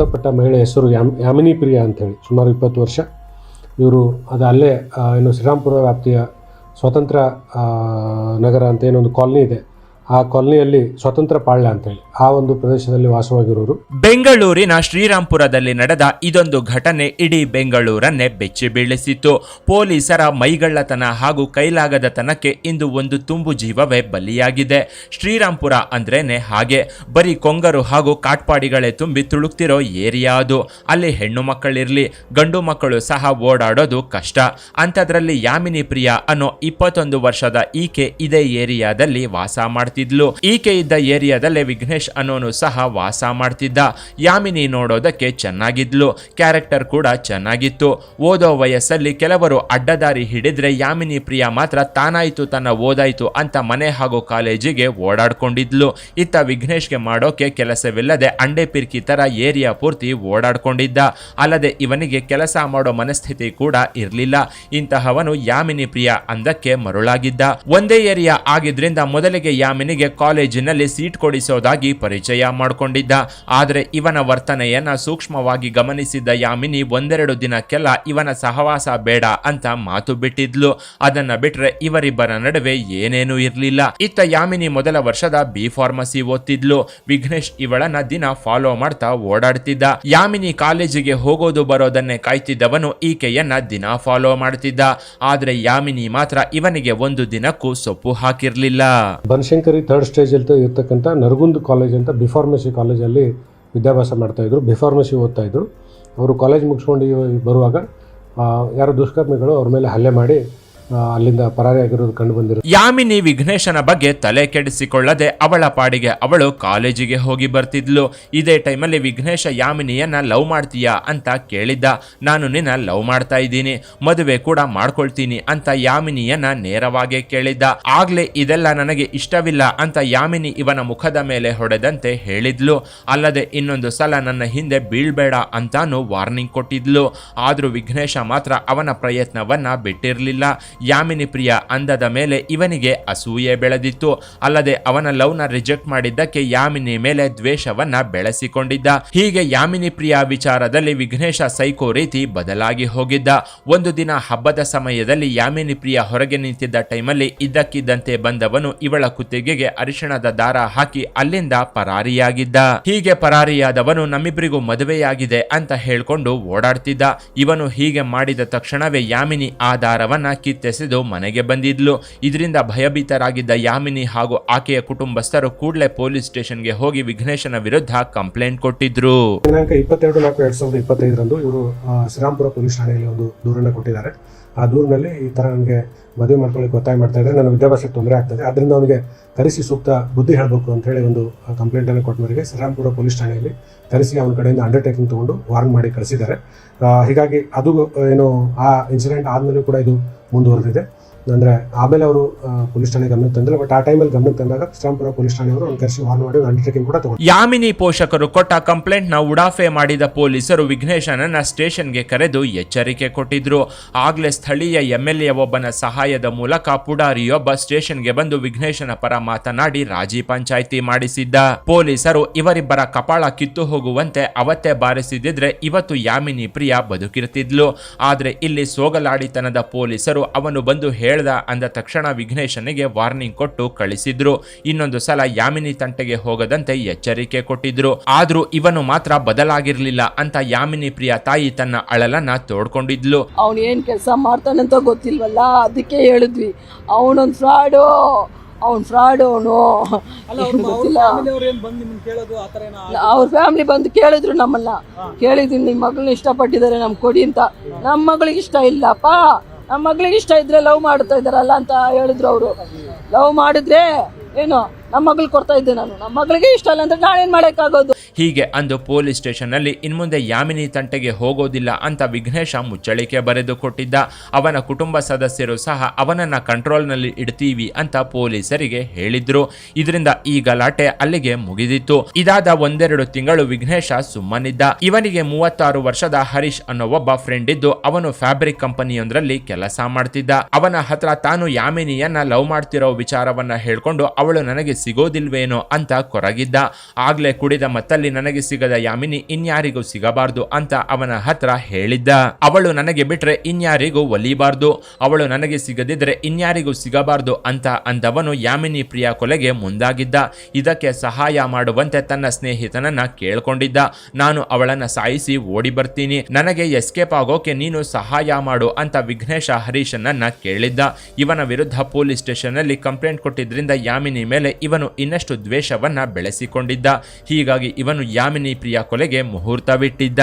ಮೃತಪಟ್ಟ ಮಹಿಳೆ ಹೆಸರು ಯಾಮ್ ಯಾಮಿನಿ ಪ್ರಿಯಾ ಅಂತೇಳಿ, ಸುಮಾರು ಇಪ್ಪತ್ತು ವರ್ಷ. ಇವರು ಅದು ಅಲ್ಲೇ ಏನು ಶ್ರೀರಾಮ್ಪುರ ವ್ಯಾಪ್ತಿಯ ಸ್ವತಂತ್ರ ನಗರ ಅಂತ ಏನೊಂದು ಕಾಲೋನಿ ಇದೆ. ಆ ಕಾಲನಿಯಲ್ಲಿ ಸ್ವತಂತ್ರ ಪಾಳ್ಯ ಅಂತೇಳಿ, ಆ ಒಂದು ಪ್ರದೇಶದಲ್ಲಿ ವಾಸವಾಗಿರೋರು. ಬೆಂಗಳೂರಿನ ಶ್ರೀರಾಂಪುರದಲ್ಲಿ ನಡೆದ ಇದೊಂದು ಘಟನೆ ಇಡೀ ಬೆಂಗಳೂರನ್ನೇ ಬೆಚ್ಚಿ ಬೀಳಿಸಿತ್ತು. ಪೊಲೀಸರ ಮೈಗಳ್ಳತನ ಹಾಗೂ ಕೈಲಾಗದತನಕ್ಕೆ ಇಂದು ಒಂದು ತುಂಬು ಜೀವವೇ ಬಲಿಯಾಗಿದೆ. ಶ್ರೀರಾಂಪುರ ಅಂದ್ರೇನೆ ಹಾಗೆ. ಬರೀ ಕೊಂಗರು ಹಾಗೂ ಕಾಟ್ಪಾಡಿಗಳೇ ತುಂಬಿ ತುಳುಕ್ತಿರೋ ಏರಿಯಾ ಅದು. ಅಲ್ಲಿ ಹೆಣ್ಣು ಮಕ್ಕಳಿರ್ಲಿ, ಗಂಡು ಮಕ್ಕಳು ಸಹ ಓಡಾಡೋದು ಕಷ್ಟ. ಅಂಥದ್ರಲ್ಲಿ ಯಾಮಿನಿ ಪ್ರಿಯಾ ಅನ್ನೋ ಇಪ್ಪತ್ತೊಂದು ವರ್ಷದ ಈಕೆ ಇದೇ ಏರಿಯಾದಲ್ಲಿ ವಾಸ ಮಾಡ್ತಿದ್ಲು. ಈಕೆ ಇದ್ದ ಏರಿಯಾದಲ್ಲೇ ವಿಘ್ನೇಶ್ ಅನ್ನೋನು ಸಹ ವಾಸ ಮಾಡ್ತಿದ್ದ. ಯಾಮಿನಿ ನೋಡೋದಕ್ಕೆ ಚೆನ್ನಾಗಿದ್ಲು. ಕ್ಯಾರೆಕ್ಟರ್ ಕೂಡ ಚೆನ್ನಾಗಿತ್ತು. ಓದೋ ವಯಸ್ಸಲ್ಲಿ ಕೆಲವರು ಅಡ್ಡದಾರಿ ಹಿಡಿದ್ರೆ ಯಾಮಿನಿ ಪ್ರಿಯಾ ಮಾತ್ರ ತಾನಾಯ್ತು ತನ್ನ ಓದಾಯ್ತು ಅಂತ ಮನೆ ಹಾಗೂ ಕಾಲೇಜಿಗೆ ಓಡಾಡ್ಕೊಂಡಿದ್ಲು. ಇತ್ತ ವಿಘ್ನೇಶ್ಗೆ ಮಾಡೋಕೆ ಕೆಲಸವಿಲ್ಲದೆ ಅಂಡೆ ಪಿರ್ಕಿ ತರ ಏರಿಯಾ ಪೂರ್ತಿ ಓಡಾಡ್ಕೊಂಡಿದ್ದ. ಅಲ್ಲದೆ ಇವನಿಗೆ ಕೆಲಸ ಮಾಡೋ ಮನಸ್ಥಿತಿ ಕೂಡ ಇರಲಿಲ್ಲ. ಇಂತಹವನು ಯಾಮಿನಿ ಪ್ರಿಯಾ ಅಂದಕ್ಕೆ ಮರುಳಾಗಿದ್ದ. ಒಂದೇ ಏರಿಯಾ ಆಗಿದ್ರಿಂದ ಮೊದಲಿಗೆ ಯಾಮಿನಿಗೆ ಕಾಲೇಜಿನಲ್ಲಿ ಸೀಟ್ ಕೊಡಿಸೋದಾಗಿ ಪರಿಚಯ ಮಾಡಿಕೊಂಡಿದ್ದ. ಆದರೆ ಇವನ ವರ್ತನೆಯನ್ನ ಸೂಕ್ಷ್ಮವಾಗಿ ಗಮನಿಸಿದ್ದ ಯಾಮಿನಿ ಒಂದೆರಡು ದಿನಕ್ಕೆಲ್ಲ ಇವನ ಸಹವಾಸ ಬೇಡ ಅಂತ ಮಾತು ಬಿಟ್ಟಿದ್ಲು. ಅದನ್ನ ಬಿಟ್ರೆ ಇವರಿಬ್ಬರ ನಡುವೆ ಏನೇನೂ ಇರಲಿಲ್ಲ. ಇತ್ತ ಯಾಮಿನಿ ಮೊದಲ ವರ್ಷದ ಬಿ ಫಾರ್ಮಸಿ ಓದ್ತಿದ್ಲು. ವಿಘ್ನೇಶ್ ಇವಳನ್ನ ದಿನ ಫಾಲೋ ಮಾಡ್ತಾ ಓಡಾಡ್ತಿದ್ದ. ಯಾಮಿನಿ ಕಾಲೇಜಿಗೆ ಹೋಗೋದು ಬರೋದನ್ನೇ ಕಾಯ್ತಿದ್ದವನು ಈಕೆಯನ್ನ ದಿನ ಫಾಲೋ ಮಾಡ್ತಿದ್ದ. ಆದ್ರೆ ಯಾಮಿನಿ ಮಾತ್ರ ಇವನಿಗೆ ಒಂದು ದಿನಕ್ಕೂ ಸೊಪ್ಪು ಹಾಕಿರ್ಲಿಲ್ಲ. ಬನಶಂಕರಿ ಥರ್ಡ್ ಸ್ಟೇಜಲ್ಲಿ ಇರ್ತಕ್ಕಂಥ ನರಗುಂದ್ ಕಾಲೇಜ್ ಅಂತ ಬಿಫಾರ್ಮಸಿ ಕಾಲೇಜಲ್ಲಿ ವಿದ್ಯಾಭ್ಯಾಸ ಮಾಡ್ತಾಯಿದ್ರು ಬಿಫಾರ್ಮಸಿ ಓದ್ತಾಯಿದ್ರು ಅವರು ಕಾಲೇಜ್ ಮುಗಿಸ್ಕೊಂಡು ಬರುವಾಗ ಯಾರೋ ದುಷ್ಕರ್ಮಿಗಳು ಅವ್ರ ಮೇಲೆ ಹಲ್ಲೆ ಮಾಡಿ ಅಲ್ಲಿಂದ ಪರಾರಿಯಾಗಿರೋದು ಕಂಡು ಬಂದಿರೋ ಯಾಮಿನಿ ವಿಘ್ನೇಶನ ಬಗ್ಗೆ ತಲೆ ಕೆಡಿಸಿಕೊಳ್ಳದೆ ಅವಳ ಪಾಡಿಗೆ ಅವಳು ಕಾಲೇಜಿಗೆ ಹೋಗಿ ಬರ್ತಿದ್ಲು. ಇದೇ ಟೈಮಲ್ಲಿ ವಿಘ್ನೇಶ, ಯಾಮಿನಿಯನ್ನ ಲವ್ ಮಾಡ್ತೀಯಾ ಅಂತ ಕೇಳಿದ್ದ. ನಾನು ನಿನ್ನ ಲವ್ ಮಾಡ್ತಾ ಇದ್ದೀನಿ, ಮದುವೆ ಕೂಡ ಮಾಡ್ಕೊಳ್ತೀನಿ ಅಂತ ಯಾಮಿನಿಯನ್ನ ನೇರವಾಗಿ ಕೇಳಿದ್ದ. ಆಗ್ಲೇ ಇದೆಲ್ಲ ನನಗೆ ಇಷ್ಟವಿಲ್ಲ ಅಂತ ಯಾಮಿನಿ ಇವನ ಮುಖದ ಮೇಲೆ ಹೊಡೆದಂತೆ ಹೇಳಿದ್ಲು. ಅಲ್ಲದೆ ಇನ್ನೊಂದು ಸಲ ನನ್ನ ಹಿಂದೆ ಬೀಳ್ಬೇಡ ಅಂತಾನು ವಾರ್ನಿಂಗ್ ಕೊಟ್ಟಿದ್ಲು. ಆದ್ರೂ ವಿಘ್ನೇಶ ಮಾತ್ರ ಅವನ ಪ್ರಯತ್ನವನ್ನ ಬಿಟ್ಟಿರಲಿಲ್ಲ. ಯಾಮಿನಿ ಪ್ರಿಯ ಅಂದದ ಮೇಲೆ ಇವನಿಗೆ ಅಸೂಯೆ ಬೆಳೆದಿತ್ತು. ಅಲ್ಲದೆ ಅವನ ಲವ್ನ ರಿಜೆಕ್ಟ್ ಮಾಡಿದ್ದಕ್ಕೆ ಯಾಮಿನಿ ಮೇಲೆ ದ್ವೇಷವನ್ನ ಬೆಳೆಸಿಕೊಂಡಿದ್ದ. ಹೀಗೆ ಯಾಮಿನಿ ಪ್ರಿಯ ವಿಚಾರದಲ್ಲಿ ವಿಘ್ನೇಶ ಸೈಕೋ ರೀತಿ ಬದಲಾಗಿ ಹೋಗಿದ್ದ. ಒಂದು ದಿನ ಹಬ್ಬದ ಸಮಯದಲ್ಲಿ ಯಾಮಿನಿ ಪ್ರಿಯ ಹೊರಗೆ ನಿಂತಿದ್ದ ಟೈಮಲ್ಲಿ ಇದ್ದಕ್ಕಿದ್ದಂತೆ ಬಂದವನು ಇವಳ ಕುತ್ತಿಗೆಗೆ ಅರಿಶಿಣದ ದಾರ ಹಾಕಿ ಅಲ್ಲಿಂದ ಪರಾರಿಯಾಗಿದ್ದ. ಹೀಗೆ ಪರಾರಿಯಾದವನು ನಮ್ಮಿಬ್ಬರಿಗೂ ಮದುವೆಯಾಗಿದೆ ಅಂತ ಹೇಳ್ಕೊಂಡು ಓಡಾಡ್ತಿದ್ದ. ಇವನು ಹೀಗೆ ಮಾಡಿದ ತಕ್ಷಣವೇ ಯಾಮಿನಿ ಆ ದಾರವನ್ನ ಕಿತ್ತೆಸೆದು ಮನೆಗೆ ಬಂದಿದ್ಲು. ಇದರಿಂದ ಭಯಭೀತರಾಗಿದ್ದ ಯಾಮಿನಿ ಹಾಗೂ ಆಕೆಯ ಕುಟುಂಬಸ್ಥರು ಕೂಡಲೇ ಪೊಲೀಸ್ ಸ್ಟೇಷನ್ಗೆ ಹೋಗಿ ವಿಘ್ನೇಶನ ವಿರುದ್ಧ ಕಂಪ್ಲೇಂಟ್ ಕೊಟ್ಟಿದ್ರು. ದಿನಾಂಕ ಇಪ್ಪತ್ತೆರಡು ನಾಲ್ಕು ಎರಡ್ ಸಾವಿರದ ಇಪ್ಪತ್ತೈದರಂದು ಇವರು ಶ್ರೀರಾಮ್ಪುರ ಪೊಲೀಸ್ ಠಾಣೆಯಲ್ಲಿ ಒಂದು ದೂರನ್ನು ಕೊಟ್ಟಿದ್ದಾರೆ. ಆ ದೂರಿನಲ್ಲಿ ಈ ಥರ ನನಗೆ ಮದುವೆ ಮಾಡ್ಕೊಳ್ಳಿಕ್ಕೆ ಒತ್ತಾಯ ಮಾಡ್ತಾ ಇದ್ದಾರೆ. ನನ್ನ ವಿದ್ಯಾಭ್ಯಾಸಕ್ಕೆ ತೊಂದರೆ ಆಗ್ತದೆ. ಅದರಿಂದ ಅವನಿಗೆ ಕರೆಸಿ ಸೂಕ್ತ ಬುದ್ಧಿ ಹೇಳಬೇಕು ಅಂತ ಹೇಳಿ ಒಂದು ಕಂಪ್ಲೇಂಟನ್ನು ಕೊಟ್ಟವರಿಗೆ ಮೇರೆಗೆ ಶ್ರೀರಾಮ್ಪುರ ಪೊಲೀಸ್ ಠಾಣೆಯಲ್ಲಿ ಕರೆಸಿ ಅವನ ಕಡೆಯಿಂದ ಅಂಡರ್ಟೇಕಿಂಗ್ ತೊಗೊಂಡು ವಾರ್ನ್ ಮಾಡಿ ಕಳಿಸಿದ್ದಾರೆ. ಹೀಗಾಗಿ ಅದು ಏನು, ಆ ಇನ್ಸಿಡೆಂಟ್ ಆದಮೇಲೂ ಕೂಡ ಇದು ಮುಂದುವರೆದಿದೆ ಅಂದರೆ ಆಮೇಲೆ ಅವರು ಪೊಲೀಸ್ ಠಾಣೆ ಗಮನ ತಂದಿಲ್ಲ ಬಟ್ ಆ ಟೈಮಲ್ಲಿ ಗಮನ ತಂದಾಗ ಶ್ರೀರಾಮ್ಪುರ ಪೊಲೀಸ್ ಠಾಣೆಯವರು ಒಂದು ಕರೆಸಿ ವಾರ್ನ್ ಮಾಡಿ ಅಂಡರ್ಟೇಕಿಂಗ್ ಕೂಡ ತಗೊಂಡು ಯಾಮಿನಿ ಪೋಷಕರು ಕೊಟ್ಟ ಕಂಪ್ಲೇಂಟ್ನ ಉಡಾಫೆ ಮಾಡಿದ ಪೊಲೀಸರು ವಿಘ್ನೇಶನನ್ನ ಸ್ಟೇಷನ್ಗೆ ಕರೆದು ಎಚ್ಚರಿಕೆ ಕೊಟ್ಟಿದ್ರು. ಆಗ್ಲೇ ಸ್ಥಳೀಯ ಎಂಎಲ್ಎ ಒಬ್ಬನ ಸಹಾಯದ ಮೂಲಕ ಪುಡಾರಿಯೊಬ್ಬ ಸ್ಟೇಷನ್ಗೆ ಬಂದು ವಿಘ್ನೇಶನ ಪರ ಮಾತನಾಡಿ ರಾಜಿ ಪಂಚಾಯಿತಿ ಮಾಡಿಸಿದ್ದ. ಪೊಲೀಸರು ಇವರಿಬ್ಬರ ಕಪಾಳ ಕಿತ್ತು ಹೋಗುವಂತೆ ಅವತ್ತೇ ಬಾರಿಸಿದಿದ್ರೆ ಇವತ್ತು ಯಾಮಿನಿ ಪ್ರಿಯ ಬದುಕಿರ್ತಿದ್ಲು. ಆದ್ರೆ ಇಲ್ಲಿ ಸೋಗಲಾಡಿತನದ ಪೊಲೀಸರು ಅವನು ಬಂದು ಹೇಳ್ದ ಅಂದ ತಕ್ಷಣ ವಿಘ್ನೇಶನಿಗೆ ವಾರ್ನಿಂಗ್ ಕೊಟ್ಟು ಕಳಿಸಿದ್ರು. ಇನ್ನೊಂದು ಸಲ ಯಾಮಿನಿ ತಂಟೆಗೆ ಹೋಗದಂತೆ ಎಚ್ಚರಿಕೆ ಕೊಟ್ಟಿದ್ರು. ಆದ್ರೂ ಇವನು ಮಾತ್ರ ಬದಲಾಗಿರ್ಲಿಲ್ಲ ಅಂತ ಯಾಮಿನಿ ಪ್ರಿಯ ತಾಯಿ ತನ್ನ ಅಳಲನ್ನ ತೋಡ್ಕೊಂಡಿದ್ಲು. ಅವನು ಏನು ಕೆಲಸ ಮಾಡ್ತಾನಂತ ಗೊತ್ತಿಲ್ವಲ್ಲ? ಅದಕ್ಕೆ ಹೇಳಿದ್ವಿ. ಅವನೊಂದು ಫ್ರಾಡು ಅವ್ನು ಫ್ರಾಡ್ ಅವನು ಅಲ್ಲ ಅವ್ರ ಫ್ಯಾಮಿಲಿ ಬಂದು ಕೇಳಿದ್ರು ನಮ್ಮನ್ನ. ಕೇಳಿದ್ವಿ ನಿಮ್ಮ ಮಗಳನ್ನ ಇಷ್ಟಪಟ್ಟಿದ್ದಾರೆ ನಮ್ಗೆ ಕೊಡಿ ಅಂತ. ನಮ್ಮ ಮಗಳಿಗೆ ಇಷ್ಟ ಇಲ್ಲಪ್ಪ. ನಮ್ಮ ಮಗಳಿಗೆ ಇಷ್ಟ ಇದ್ರೆ ಲವ್ ಮಾಡ್ತಾ ಇದ್ದಾರಲ್ಲ ಅಂತ ಹೇಳಿದ್ರು ಅವರು. ಲವ್ ಮಾಡಿದ್ರೆ ಏನು? ನಮ್ಮ ಮಗಳು ಕೊಡ್ತಾ ಇದ್ದೆ ನಾನು. ನಮ್ಮ ಮಗಳಿಗೆ ಇಷ್ಟ ಇಲ್ಲ ಅಂದ್ರೆ ನಾನೇನು ಮಾಡೋಕ್ಕಾಗೋದು? ಹೀಗೆ ಅಂದು ಪೊಲೀಸ್ ಸ್ಟೇಷನ್ನಲ್ಲಿ ಇನ್ಮುಂದೆ ಯಾಮಿನಿ ತಂಟೆಗೆ ಹೋಗೋದಿಲ್ಲ ಅಂತ ವಿಘ್ನೇಶ ಮುಚ್ಚಳಿಕೆ ಬರೆದು ಕೊಟ್ಟಿದ್ದ. ಅವನ ಕುಟುಂಬ ಸದಸ್ಯರು ಸಹ ಅವನನ್ನ ಕಂಟ್ರೋಲ್ನಲ್ಲಿ ಇಡ್ತೀವಿ ಅಂತ ಪೊಲೀಸರಿಗೆ ಹೇಳಿದ್ರು. ಇದರಿಂದ ಈ ಗಲಾಟೆ ಅಲ್ಲಿಗೆ ಮುಗಿದಿತ್ತು. ಇದಾದ ಒಂದೆರಡು ತಿಂಗಳು ವಿಘ್ನೇಶ ಸುಮ್ಮನಿದ್ದ. ಇವನಿಗೆ ಮೂವತ್ತಾರು ವರ್ಷದ ಹರೀಶ್ ಅನ್ನೋ ಒಬ್ಬ ಫ್ರೆಂಡ್ ಇದ್ದು ಅವನು ಫ್ಯಾಬ್ರಿಕ್ ಕಂಪನಿಯೊಂದರಲ್ಲಿ ಕೆಲಸ ಮಾಡ್ತಿದ್ದ. ಅವನ ಹತ್ರ ತಾನು ಯಾಮಿನಿಯನ್ನ ಲವ್ ಮಾಡ್ತಿರೋ ವಿಚಾರವನ್ನ ಹೇಳ್ಕೊಂಡು ಅವಳು ನನಗೆ ಸಿಗೋದಿಲ್ವೇನೋ ಅಂತ ಕೊರಗಿದ್ದ. ಆಗ್ಲೇ ಕುಡಿದ ಮತ್ತಲ್ಲಿ ನನಗೆ ಸಿಗದ ಯಾಮಿನಿ ಇನ್ಯಾರಿಗೂ ಸಿಗಬಾರ್ದು ಅಂತ ಅವನ ಹತ್ರ ಹೇಳಿದ್ದ. ಅವಳು ನನಗೆ ಬಿಟ್ರೆ ಇನ್ಯಾರಿಗೂ ಒಲಿಬಾರ್ದು. ಅವಳು ನನಗೆ ಸಿಗದಿದ್ರೆ ಇನ್ಯಾರಿಗೂ ಸಿಗಬಾರ್ದು ಅಂತ ಅಂದವನು ಯಾಮಿನಿ ಪ್ರಿಯ ಕೊಲೆಗೆ ಮುಂದಾಗಿದ್ದ. ಇದಕ್ಕೆ ಸಹಾಯ ಮಾಡುವಂತೆ ತನ್ನ ಸ್ನೇಹಿತನನ್ನ ಕೇಳ್ಕೊಂಡಿದ್ದ. ನಾನು ಅವಳನ್ನ ಸಾಯಿಸಿ ಓಡಿ ಬರ್ತೀನಿ. ನನಗೆ ಎಸ್ಕೇಪ್ ಆಗೋಕೆ ನೀನು ಸಹಾಯ ಮಾಡು ಅಂತ ವಿಘ್ನೇಶ ಹರೀಶನನ್ನ ಕೇಳಿದ್ದ. ಇವನ ವಿರುದ್ಧ ಪೊಲೀಸ್ ಸ್ಟೇಷನ್ ಅಲ್ಲಿ ಕಂಪ್ಲೇಂಟ್ ಕೊಟ್ಟಿದ್ರಿಂದ ಯಾಮಿನಿ ಮೇಲೆ ಇವನು ಇನ್ನಷ್ಟು ದ್ವೇಷವನ್ನ ಬೆಳೆಸಿಕೊಂಡಿದ್ದ. ಹೀಗಾಗಿ ಇವನು ಯಾಮಿನಿ ಪ್ರಿಯ ಕೊಲೆಗೆ ಮುಹೂರ್ತವಿಟ್ಟಿದ್ದ.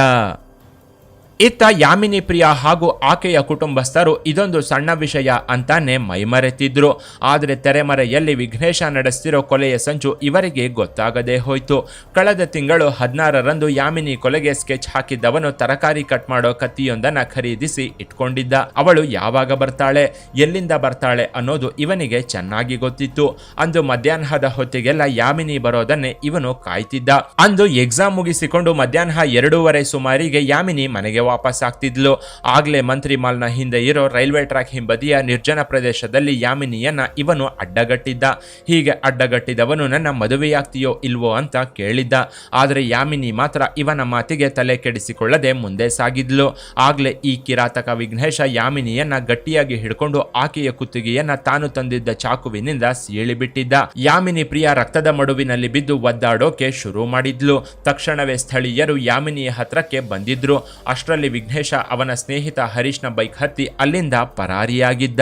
ಇತ್ತ ಯಾಮಿನಿ ಪ್ರಿಯ ಹಾಗೂ ಆಕೆಯ ಕುಟುಂಬಸ್ಥರು ಇದೊಂದು ಸಣ್ಣ ವಿಷಯ ಅಂತಾನೆ ಮೈಮರೆತಿದ್ರು. ಆದರೆ ತೆರೆಮರೆಯಲ್ಲಿ ವಿಘ್ನೇಶ ನಡೆಸ್ತಿರೋ ಕೊಲೆಯ ಸಂಚು ಇವರಿಗೆ ಗೊತ್ತಾಗದೇ ಹೋಯ್ತು. ಕಳೆದ ತಿಂಗಳು ಹದಿನಾರರಂದು ಯಾಮಿನಿ ಕೊಲೆಗೆ ಸ್ಕೆಚ್ ಹಾಕಿದ್ದವನು ತರಕಾರಿ ಕಟ್ ಮಾಡೋ ಕತ್ತಿಯೊಂದನ್ನು ಖರೀದಿಸಿ ಇಟ್ಕೊಂಡಿದ್ದ. ಅವಳು ಯಾವಾಗ ಬರ್ತಾಳೆ, ಎಲ್ಲಿಂದ ಬರ್ತಾಳೆ ಅನ್ನೋದು ಇವನಿಗೆ ಚೆನ್ನಾಗಿ ಗೊತ್ತಿತ್ತು. ಅಂದು ಮಧ್ಯಾಹ್ನದ ಹೊತ್ತಿಗೆಲ್ಲ ಯಾಮಿನಿ ಬರೋದನ್ನೇ ಇವನು ಕಾಯ್ತಿದ್ದ. ಅಂದು ಎಕ್ಸಾಮ್ ಮುಗಿಸಿಕೊಂಡು ಮಧ್ಯಾಹ್ನ ಎರಡೂವರೆ ಸುಮಾರಿಗೆ ಯಾಮಿನಿ ಮನೆಗೆ ವಾಪಸ್ ಆಗ್ತಿದ್ಲು. ಆಗ್ಲೇ ಮಂತ್ರಿ ಮಾಲ್ನ ಹಿಂದೆ ಇರೋ ರೈಲ್ವೆ ಟ್ರ್ಯಾಕ್ ಹಿಂಬದಿಯ ನಿರ್ಜನ ಪ್ರದೇಶದಲ್ಲಿ ಯಾಮಿನಿಯನ್ನ ಇವನು ಅಡ್ಡಗಟ್ಟಿದ್ದ. ಹೀಗೆ ಅಡ್ಡಗಟ್ಟಿದವನು ನನ್ನ ಮದುವೆಯಾಗ್ತೀಯೋ ಇಲ್ವೋ ಅಂತ ಕೇಳಿದ್ದ. ಆದರೆ ಯಾಮಿನಿ ಮಾತ್ರ ಇವನ ಮಾತಿಗೆ ತಲೆ ಕೆಡಿಸಿಕೊಳ್ಳದೆ ಮುಂದೆ ಸಾಗಿದ್ಲು. ಆಗ್ಲೇ ಈ ಕಿರಾತಕ ವಿಘ್ನೇಶ ಯಾಮಿನಿಯನ್ನ ಗಟ್ಟಿಯಾಗಿ ಹಿಡ್ಕೊಂಡು ಆಕೆಯ ಕುತ್ತಿಗೆಯನ್ನ ತಾನು ತಂದಿದ್ದ ಚಾಕುವಿನಿಂದ ಸೀಳಿಬಿಟ್ಟಿದ್ದ. ಯಾಮಿನಿ ಪ್ರಿಯ ರಕ್ತದ ಮಡುವಿನಲ್ಲಿ ಬಿದ್ದು ಒದ್ದಾಡೋಕೆ ಶುರು ಮಾಡಿದ್ಲು. ತಕ್ಷಣವೇ ಸ್ಥಳೀಯರು ಯಾಮಿನಿಯ ಹತ್ರಕ್ಕೆ ಬಂದಿದ್ರು. ಅಷ್ಟರಲ್ಲಿ ವಿಘ್ನೇಶ ಅವನ ಸ್ನೇಹಿತ ಹರೀಶ್ನ ಬೈಕ್ ಹತ್ತಿ ಅಲ್ಲಿಂದ ಪರಾರಿಯಾಗಿದ್ದ.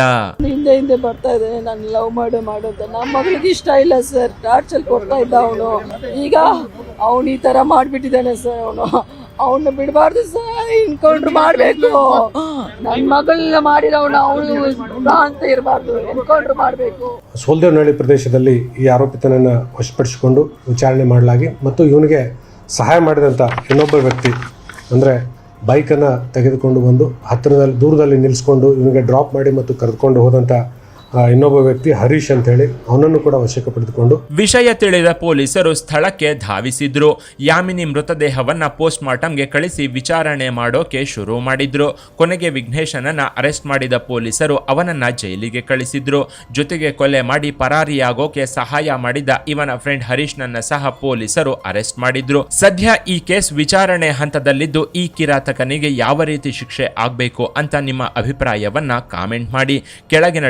ಹಿಂದೆ ಹಿಂದೆ ಬರ್ತಾ ಇದೆ ನಾನು ಲವ್ ಮಾಡು ಮಾಡು ಅಂತ ನಮ್ಮ ಮಗಳಿಗೆ ಇಷ್ಟ ಇಲ್ಲ ಸರ್ ಡಾಚಲ್ ಕೊಡ್ತಾ ಇದ್ದ ಅವನು. ಈಗ ಅವನು ಈ ತರ ಮಾಡ್ಬಿಟ್ಟಿದ್ದಾನೆ ಸರ್ ಅವನು. ಅವನ್ನ ಬಿಡಬಾರ್ದು ಸರ್ ಎನ್ಕೌಂಟರ್ ಮಾಡಬೇಕು. ನನ್ನ ಮಗಳನ್ನ ಮಾಡಿದ ಅವನು ಅಂತ ಇರಬಾರ್ದು ಎನ್ಕೌಂಟರ್ ಮಾಡಬೇಕು. ಸೋಲ್ದೇವನಹಳ್ಳಿ ಪ್ರದೇಶದಲ್ಲಿ ಈ ಆರೋಪಿತನನ್ನು ವಶಪಡಿಸಿಕೊಂಡು ವಿಚಾರಣೆ ಮಾಡಲಾಗಿ ಮತ್ತು ಇವನಿಗೆ ಸಹಾಯ ಮಾಡಿದಂಥ ಇನ್ನೊಬ್ಬ ವ್ಯಕ್ತಿ ಅಂದರೆ ಬೈಕನ್ನು ತೆಗೆದುಕೊಂಡು ಬಂದು ಹತ್ತಿರದಲ್ಲಿ ದೂರದಲ್ಲಿ ನಿಲ್ಲಿಸ್ಕೊಂಡು ಇವನಿಗೆ ಡ್ರಾಪ್ ಮಾಡಿ ಮತ್ತು ಕರೆದುಕೊಂಡು ಹೋದಂಥ ಇನ್ನೊಬ್ಬ ವ್ಯಕ್ತಿ ಹರೀಶ್ ಅಂತ ಹೇಳಿ ಅವನನ್ನು ಕೂಡ ವಶಕ್ಕೆ ಪಡೆದುಕೊಂಡು ವಿಷಯ ತಿಳಿದ ಪೊಲೀಸರು ಸ್ಥಳಕ್ಕೆ ಧಾವಿಸಿದ್ರು. ಯಾಮಿನಿ ಮೃತದೇಹವನ್ನ ಪೋಸ್ಟ್ ಮಾರ್ಟಂಗೆ ಕಳಿಸಿ ವಿಚಾರಣೆ ಮಾಡೋಕೆ ಶುರು ಮಾಡಿದ್ರು. ಕೊನೆಗೆ ವಿಘ್ನೇಶನನ್ನ ಅರೆಸ್ಟ್ ಮಾಡಿದ ಪೊಲೀಸರು ಅವನನ್ನ ಜೈಲಿಗೆ ಕಳಿಸಿದ್ರು. ಜೊತೆಗೆ ಕೊಲೆ ಮಾಡಿ ಪರಾರಿಯಾಗೋಕೆ ಸಹಾಯ ಮಾಡಿದ ಇವನ ಫ್ರೆಂಡ್ ಹರೀಶ್ನನ್ನ ಸಹ ಪೊಲೀಸರು ಅರೆಸ್ಟ್ ಮಾಡಿದ್ರು. ಸದ್ಯ ಈ ಕೇಸ್ ವಿಚಾರಣೆ ಹಂತದಲ್ಲಿದ್ದು ಈ ಕಿರಾತಕನಿಗೆ ಯಾವ ರೀತಿ ಶಿಕ್ಷೆ ಆಗಬೇಕು ಅಂತ ನಿಮ್ಮ ಅಭಿಪ್ರಾಯವನ್ನ ಕಾಮೆಂಟ್ ಮಾಡಿ. ಕೆಳಗಿನ